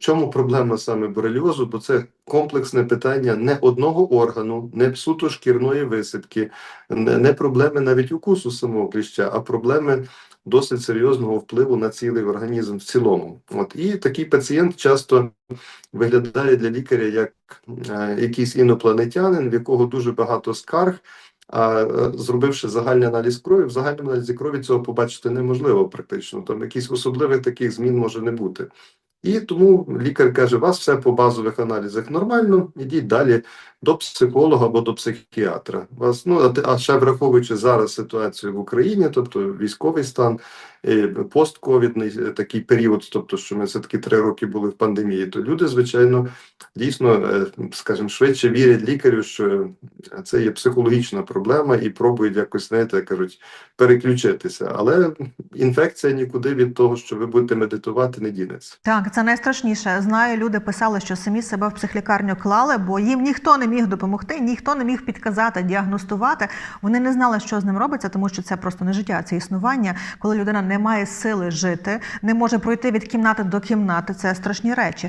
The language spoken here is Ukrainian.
чому проблема саме бореліозу? Бо це комплексне питання не одного органу, не суто шкірної висипки, не, не проблеми навіть укусу самого кліща, а проблеми досить серйозного впливу на цілий організм в цілому. От і такий пацієнт часто виглядає для лікаря як е, якийсь інопланетянин, в якого дуже багато скарг. А е, зробивши загальний аналіз крові, в загальному аналізі крові цього побачити неможливо практично. Там якісь особливих таких змін може не бути. І тому лікар каже: у вас все по базових аналізах нормально, ідіть далі до психолога або до психіатра. Вас ну а ще враховуючи зараз ситуацію в Україні, тобто військовий стан, е, постковідний е, такий період, тобто що ми все таки три роки були в пандемії, то люди, звичайно, дійсно, е, скажімо, швидше вірять лікарю, що це є психологічна проблема, і пробують якось, знаєте, кажуть, переключитися. Але інфекція нікуди від того, що ви будете медитувати, не дінеться. Так, це найстрашніше. Знаю, люди писали, що самі себе в психлікарню клали, бо їм ніхто не міг допомогти, ніхто не міг підказати, діагностувати. Вони не знали, що з ним робиться, тому що це просто не життя, це існування. Коли людина не має сили жити, не може пройти від кімнати до кімнати. Це страшні речі.